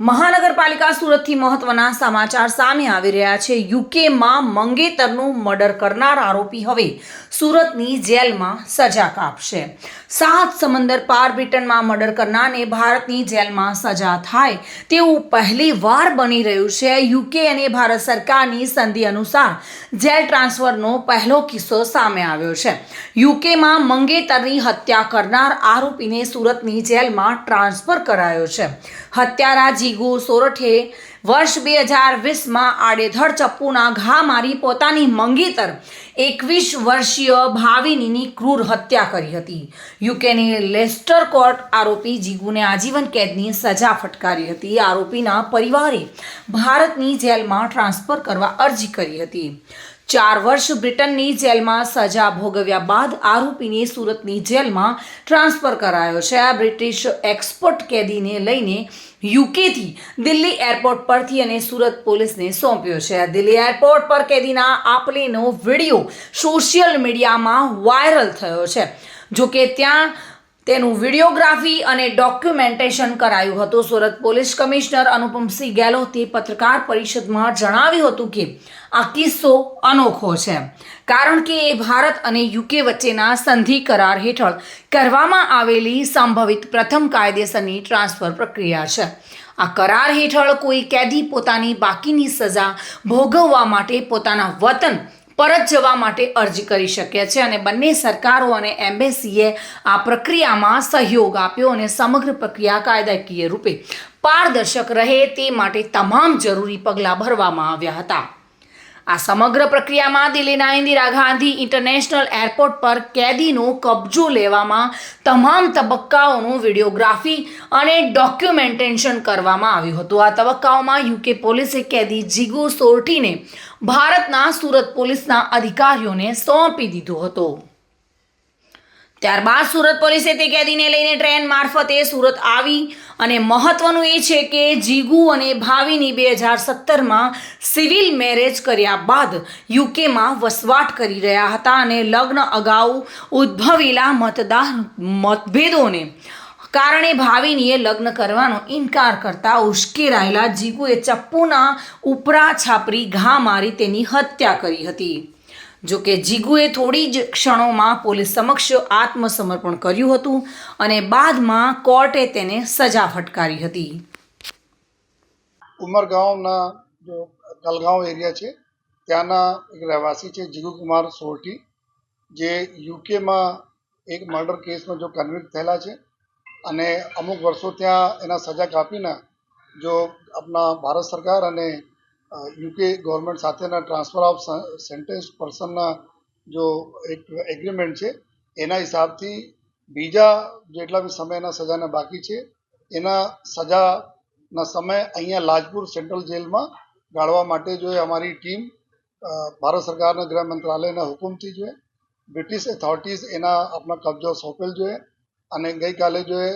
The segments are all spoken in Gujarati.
મહાનગરપાલિકા સુરતથી મહત્વના સમાચાર સામે આવી રહ્યા છે. યુકેમાં મંગેતરનું મર્ડર કરનાર આરોપી હવે સુરતની જેલમાં સજા કાપશે. સાત સમંદર પાર બ્રિટનમાં મર્ડર કરનારને ભારતની જેલમાં સજા થાય તેવું પહેલી વાર બની રહ્યું છે. યુકે અને ભારત સરકારની સંધિ અનુસાર જેલ ટ્રાન્સફરનો પહેલો કિસ્સો સામે આવ્યો છે. યુકેમાં મંગેતરની હત્યા કરનાર આરોપીને સુરતની જેલમાં ટ્રાન્સફર કરાયો છે. હત્યારા જીગુ સોરઠે વર્ષ બે હજાર વીસમાં આડેધડ ચપ્પુના ઘા મારી પોતાની મંગેતર એકવીસ વર્ષીય ભાવિનીની ક્રૂર હત્યા કરી હતી. યુકેની લેસ્ટર કોર્ટ આરોપી જીગુને આજીવન કેદની સજા ફટકારી હતી. આરોપીના પરિવારે ભારતની જેલમાં ટ્રાન્સફર કરવા અરજી કરી હતી. ચાર વર્ષ બ્રિટનની જેલમાં સજા ભોગવ્યા બાદ આરોપીને સુરતની જેલમાં ટ્રાન્સફર કરાયો છે. આ બ્રિટિશ એક્સપર્ટ કેદીને લઈને યુકેથી દિલ્હી એરપોર્ટ પરથી અને સુરત પોલીસને સોંપ્યો છે. આ દિલ્હી એરપોર્ટ પર કેદીના આપલેનો વીડિયો સોશિયલ મીડિયામાં વાયરલ થયો છે. જોકે ત્યાં તેનું વિડીયોગ્રાફી અને ડોક્યુમેન્ટેશન કરાયું હતું. સુરત પોલીસ કમિશનર અનુપમસિંહ ગેહલોતે પત્રકાર પરિષદમાં જણાવ્યું હતું કે આ કિસ્સો અનોખો છે. કારણ કે એ ભારત અને યુકે વચ્ચેના સંધિ કરાર હેઠળ કરવામાં આવેલી સંભવિત પ્રથમ કાયદેસરની ટ્રાન્સફર પ્રક્રિયા છે. આ કરાર હેઠળ કોઈ કેદી પોતાની બાકીની સજા ભોગવવા માટે પોતાના વતન પરત જવા માટે અરજી કરી શકે છે અને બંને સરકારો અને એમ્બેસીએ આ પ્રક્રિયામાં સહયોગ આપ્યો અને સમગ્ર પ્રક્રિયા કાયદાકીય રૂપે પારદર્શક રહે તે માટે તમામ જરૂરી પગલાં ભરવામાં આવ્યા હતા. આ સમગ્ર પ્રક્રિયામાં દિલ્હીના ઇન્દિરા ગાંધી ઇન્ટરનેશનલ એરપોર્ટ પર કેદીનો કબજો લેવામાં તમામ તબક્કાઓનું વિડીયોગ્રાફી અને ડોક્યુમેન્ટેશન કરવામાં આવ્યું હતું. આ તબક્કાઓમાં યુકે પોલીસે કેદી જીગો સોરઠીને ભારતના સુરત પોલીસના અધિકારીઓને સોંપી દીધો હતો. ત્યારબાદ સુરત પોલીસે તે કેદીને લઈને ટ્રેન મારફતે સુરત આવી અને મહત્વનું એ છે કે જીગુ અને ભાવિની બે હજાર સત્તરમાં સિવિલ મેરેજ કર્યા બાદ યુકેમાં વસવાટ કરી રહ્યા હતા અને લગ્ન અગાઉ ઉદ્ભવેલા મતદાર મતભેદોને કારણે ભાવિનીએ લગ્ન કરવાનો ઇનકાર કરતા ઉશ્કેરાયેલા જીગુએ ચપ્પુના ઉપરા છાપરી ઘા મારી તેની હત્યા કરી હતી. જોકે જીગુએ થોડી જ ક્ષણોમાં પોલીસ સમક્ષ આત્મસમર્પણ કર્યું હતું અને બાદમાં કોર્ટે તેને સજા ફટકારી હતી. ઉમરગાંવના જો કલગાંવ એરિયા છે, ત્યાંના એક રહેવાસી છે જીગુકુમાર સોરઠી, જે યુકેમાં એક મર્ડર કેસમાં જો કન્વિક્ટ થયેલા છે અને અમુક વર્ષો ત્યાં એના સજા કાપીને જો આપણા ભારત સરકાર અને યુકે ગવર્મેન્ટ સાથેના ટ્રાન્સફર ઓફ સેન્ટેન્સ પર્સનના જો એક એગ્રીમેન્ટ છે, એના હિસાબથી બીજા જેટલા બી સમયના સજાના બાકી છે, એના સજાના સમય અહીંયા લાજપુર સેન્ટ્રલ જેલમાં ગાળવા માટે જો અમારી ટીમ ભારત સરકારના ગૃહ મંત્રાલયના હુકુમથી જોઈએ બ્રિટિશ ઓથોરિટીઝ એના આપણા કબજો સોંપેલ જોઈએ અને ગઈકાલે જોઈએ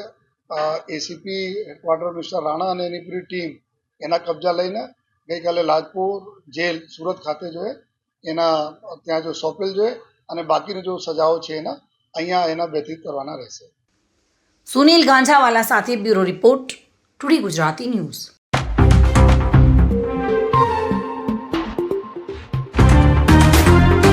એસીપી હેડક્વાર્ટર મિસ્ટર રાણા અને એની પૂરી ટીમ એના કબજા લઈને ગઈકાલે લાજપુર જેલ સુરત ખાતે જોઈએ એના ત્યાં જો સોંપેલ જોઈએ અને બાકીની જો સજાઓ છે એના, અહીંયા એના વ્યતીત કરવાના રહેશે. સુનિલ ગાંજાવાલા સાથે bureau report, two D Gujarati news.